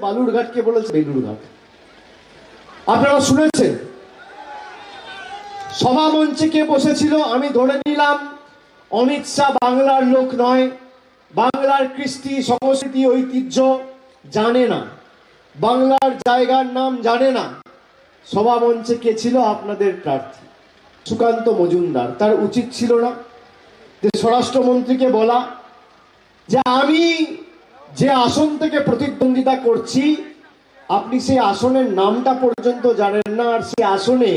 বালুরঘাটকে বলেছে আপনারা শুনেছেন? সভা মঞ্চে কে বসেছিল, আমি ধরে নিলাম, অমিত শাহ বাংলার লোক নয়। বাংলার কৃষ্টি, সংস্কৃতি, ঐতিহ্য জানে না। বাংলার জায়গার নাম জানে না। সভা মঞ্চে কে ছিল? আপনাদের প্রার্থী। সুকান্ত মজুমদার। তার উচিত ছিল না। যে স্বরাষ্ট্রমন্ত্রীকে বলা যে আমি যে আসন থেকে প্রতিদ্বন্দ্বিতা করছি, আপনি সেই আসনের নামটা পর্যন্ত জানেন না, আর সেই আসনে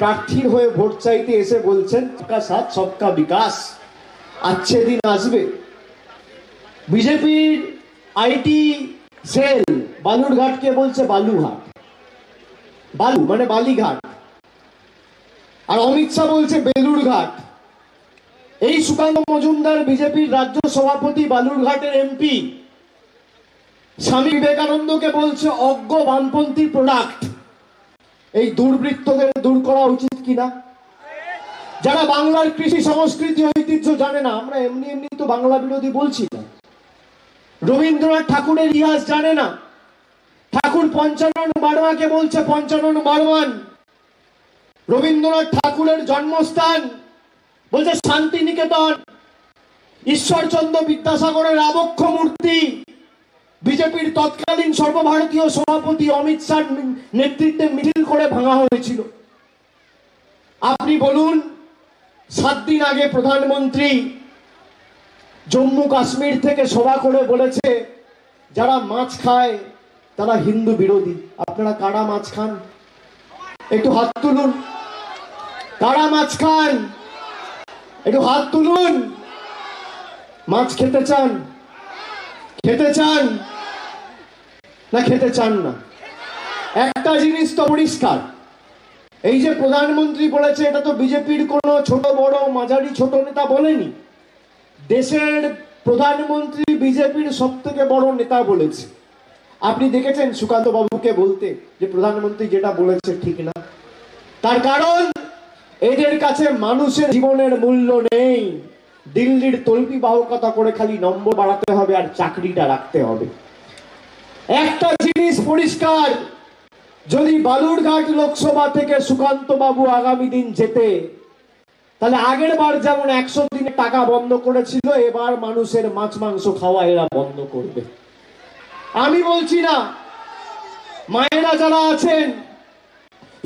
প্রার্থীর হয়ে ভোট চাইতে এসে বলছেন, সবকা সাথ, সবকা বিকাশ। আচ্ছে দিন আসবে। বিজেপির আইটি সেল বালুরঘাটকে বলছে বালুঘাট বালু মানে বালিঘাট। আর অমিত শাহ বলছে বেলুরঘাট। এই সুকান্ত মজুমদার বিজেপির রাজ্য সভাপতি বালুরঘাটের এমপি। স্বামী বিবেকানন্দকে বলছে অজ্ঞ বামপন্থী প্রোডাক্ট এই দুর্বৃত্তদের দূর করা উচিত কিনা? যারা বাংলার কৃষি, সংস্কৃতি, ঐতিহ্য জানে না, আমরা এমনি এমনি তো বাংলা বিরোধী বলছি না। রবীন্দ্রনাথ ঠাকুরের ইতিহাস জানে না। ঠাকুর পঞ্চানন বারোয়াকে বলছে পঞ্চানন বারোয়ান রবীন্দ্রনাথ ঠাকুরের জন্মস্থান বলছে শান্তিনিকেতন। ঈশ্বরচন্দ্র বিদ্যাসাগরের আবক্ষ মূর্তি। বিজেপির তৎকালীন সর্বভারতীয় সভাপতি অমিত শাহ নেতৃত্বে মিছিল করে ভাঙা হয়েছিল। আপনি বলুন, সাত দিন আগে প্রধানমন্ত্রী জম্মু কাশ্মীর থেকে সভা করে বলেছে, যারা মাছ খায়, তারা হিন্দু বিরোধী। আপনারা কারা মাছ খান? একটু হাত তুলুন। কারা মাছ খান? একটু হাত তুলুন। মাছ খেতে চান? খেতে চান? না খেতে চান না। একটা জিনিস তো পরিষ্কার। এই যে প্রধানমন্ত্রী বলেছে, এটা তো বিজেপির কোনো ছোট, বড়, মাঝারি, ছোট নেতা বলেনি। দেশের প্রধানমন্ত্রী বিজেপির সব থেকে বড় নেতা বলেছে। আপনি দেখেছেন সুকান্ত বাবুকে বলতে যে প্রধানমন্ত্রী যেটা বলেছে ঠিক না? তার কারণ, এদের কাছে মানুষের জীবনের মূল্য নেই। দিল্লির তল্পি বাহকতা করে খালি নম্বর বাড়াতে হবে আর চাকরিটা রাখতে হবে। একটা জিনিস পরিষ্কার, যদি বালুরঘাট লোকসভা থেকে সুকান্ত বাবু আগামী দিন যেতে, তাহলে আগের বার যেমন একশো দিনে টাকা বন্ধ করেছিল, এবার মানুষের মাছ মাংস খাওয়া এরা বন্ধ করবে। আমি বলছি না, মায়েরা যারা আছেন,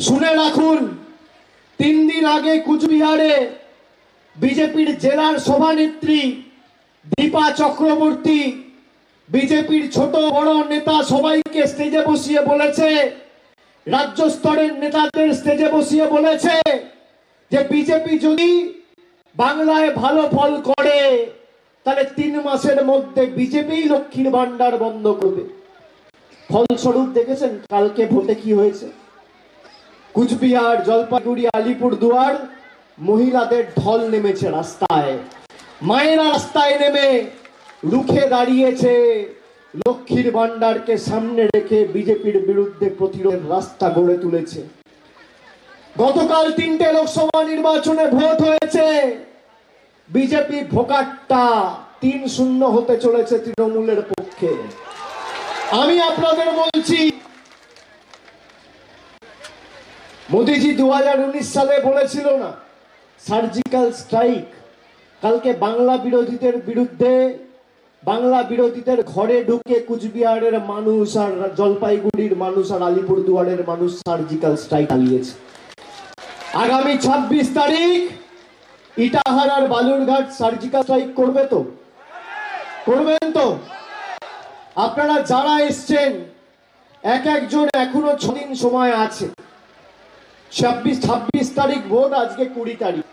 শুনে রাখুন, তিন দিন আগে কুচবিহারে বিজেপির জেলার সভানেত্রী দীপা চক্রবর্তী বিজেপির ছোট বড় নেতা সবাইকে স্টেজে বসিয়ে বলেছে, রাজ্য স্তরের নেতাদের স্টেজে বসিয়ে বলেছে যে বিজেপি যদি বাংলায় ভালো ফল করে, তাহলে তিন মাসের মধ্যে বিজেপি লক্ষ্মীর ভান্ডার বন্ধ করবে। ফলস্বরূপ দেখেছেন কালকে ভোটে কি হয়েছে? কুচবিহার, জলপাইগুড়ি, আলিপুর দুয়ার মহিলাদের ঢল নেমেছে রাস্তায়। মায়েরা রাস্তায় নেমে রুখে দাঁড়িয়েছে লক্ষ্মীর ভান্ডারকে সামনে রেখে বিজেপির বিরুদ্ধে প্রতিরোধের রাস্তা গড়ে তুলেছে। গতকাল তিনটে লোকসভা নির্বাচনে ভোট হয়েছে। বিজেপি ভোকাটটা তিন শূন্য হতে চলেছে তৃণমূলের পক্ষে। আমি আপনাদের বলছি, মোদিজি দু হাজার উনিশ সালে বলেছিল না, সার্জিক্যাল স্ট্রাইক, কালকে বাংলা বিরোধীদের বিরুদ্ধে বাংলা বিরোধীদের ঘরে ঢুকে কুচবিহারের মানুষ আর জলপাইগুড়ির মানুষ আর আলিপুর দুয়ারের মানুষ সার্জিক্যাল স্ট্রাইক চালিয়েছে। আগামী ছাব্বিশ তারিখ ইটাহার আর বালুরঘাট সার্জিক্যাল স্ট্রাইক করবে তো? করবেন তো? আপনারা যারা এসছেন, এক একজন এখনও ছদিন সময় আছে। ছাব্বিশ ছাব্বিশ তারিখ ভোট, আজকে কুড়ি তারিখ।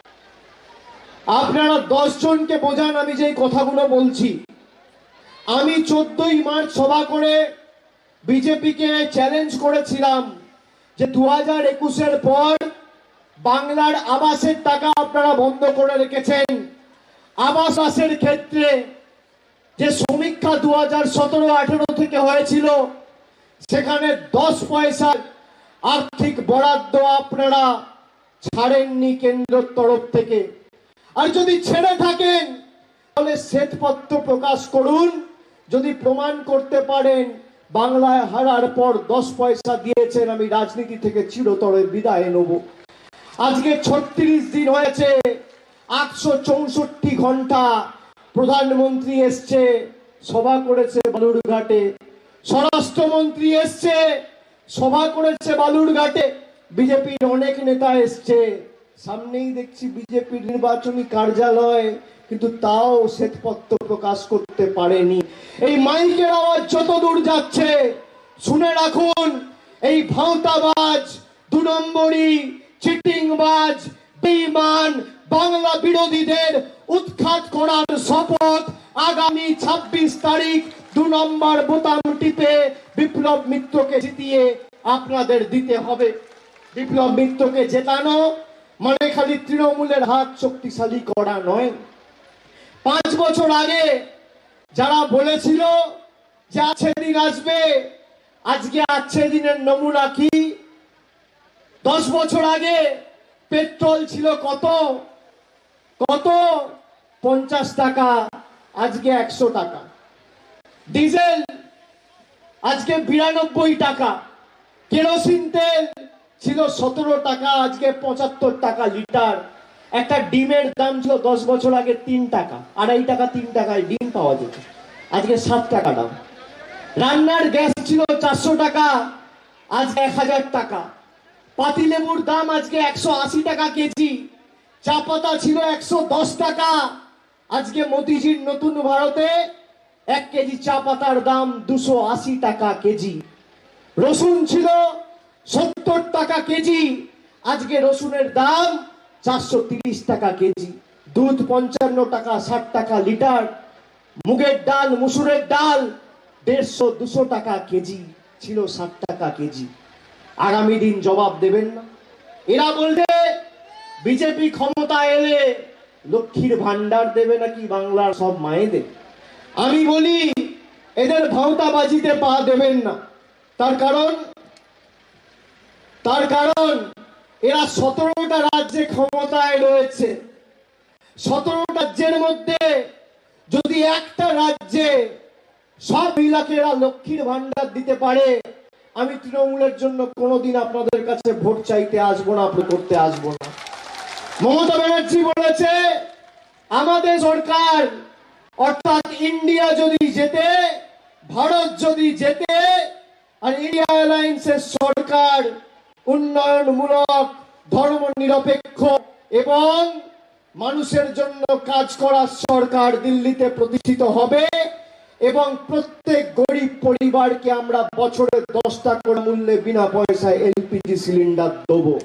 আপনারা দশ জনকে বোঝান, আমি যে কথাগুলো বলছি। আমি চোদ্দই মার্চ সভা করে বিজেপিকে চ্যালেঞ্জ করেছিলাম যে দু হাজার একুশের পর বাংলার আবাসের টাকা আপনারা বন্ধ করে রেখেছেন। আবাস আবাসের ক্ষেত্রে যে সমীক্ষা দু হাজার সতেরো, আঠেরো থেকে হয়েছিল, সেখানে দশ পয়সার আর্থিক বরাদ্দ আপনারা ছাড়েননি কেন্দ্রের তরফ থেকে। আর যদি ছেড়ে থাকেন, তাহলে শ্বেতপত্র প্রকাশ করুন। যদি প্রমাণ করতে পারেন, বাংলায় হারার পর দশ পয়সা দিয়েছেন, আমি রাজনীতি থেকে চিরতরে বিদায় নেব। আজকে ছত্রিশ দিন হয়েছে, আটশো চৌষট্টি ঘণ্টা প্রধানমন্ত্রী এসছে, সভা করেছে বালুরঘাটে। স্বরাষ্ট্রমন্ত্রী এসছে, সভা করেছে বালুরঘাটে। বিজেপির অনেক নেতা এসছে। সামনেই দেখছি বিজেপির নির্বাচনী কার্যালয়, কিন্তু তাও শ্বেতপত্র প্রকাশ করতে পারেনি। এই মাইকের আওয়াজ যত দূর যাচ্ছে, শুনে রাখুন, এই ভাঁওতাবাজ, দু নম্বরই চিটিংবাজ, বেঈমান বাংলা বিরোধীদের উৎখাত করার শপথ আগামী ২৬ তারিখ দু নম্বর বোতাম টিপে বিপ্লব মিত্রকে জিতিয়ে আপনাদের দিতে হবে। বিপ্লব মিত্রকে জেতানো মানে খালি তৃণমূলের হাত শক্তিশালী করা নয়। পাঁচ বছর আগে যারা বলেছিল যে আছে দিন আসবে, আজকে আছে দিনের নমুনা কি? দশ বছর আগে পেট্রোল ছিল কত? কত? পঞ্চাশ টাকা, আজকে একশো টাকা। ডিজেল, আজকে বিরানব্বই টাকা। কেরোসিন তেল ছিল সতেরো টাকা, আজকে পঁচাত্তর টাকা লিটার। একটা ডিমের দাম ছিল দশ বছর আগে তিন টাকা, আড়াই টাকা, তিন টাকায় ডিম পাওয়া যেত। আজকে সাত টাকা দাম। রান্নার গ্যাস ছিল চারশো টাকা আজ এক হাজার টাকা। পাতিলেবুর দাম আজকে একশো আশি টাকা কেজি, চা পাতা ছিল একশো দশ টাকা। আজকে মোদিজির নতুন ভারতে এক কেজি চা পাতার দাম দুশো আশি টাকা কেজি। রসুন ছিল সত্তর টাকা কেজি, আজকে রসুনের দাম চারশো টাকা কেজি, দুধ পঞ্চান্ন টাকা, ষাট টাকা লিটার, মুগের ডাল, মুসুরের ডাল, দেড়শো, দুশো টাকা কেজি, ছিল ষাট টাকা কেজি। আগামী দিন জবাব দেবেন না। এরা বলবে, বিজেপি ক্ষমতা এলে লক্ষ্মীর ভান্ডার দেবে নাকি বাংলার সব মায়েদের? আমি বলি, এদের ভাওতাবাজিতে পা দেবেন না। তার কারণ তার কারণ এরা সতেরোটা রাজ্যে ক্ষমতায় রয়েছে। সতেরো রাজ্যের মধ্যে যদি একটা রাজ্যে সব মহিলাকে এরা লক্ষ্মীর ভান্ডার দিতে পারে, আমি তৃণমূলের জন্য কোনোদিন আপনাদের কাছে ভোট চাইতে আসব না, আপনি করতে আসব না। মমতা ব্যানার্জি বলেছে, আমাদের সরকার, অর্থাৎ ইন্ডিয়া যদি যেতে ভারত যদি যেতে আর ইন্ডিয়া অ্যালায়েন্সের সরকার উন্নয়নমূলক ধর্ম নিরপেক্ষ এবং মানুষের জন্য কাজ করা সরকার দিল্লিতে প্রতিষ্ঠিত হবে এবং প্রত্যেক গরিব পরিবারকে আমরা বছরে দশটা করে মূল্যে বিনা পয়সায় এলপিজি সিলিন্ডার দেবো।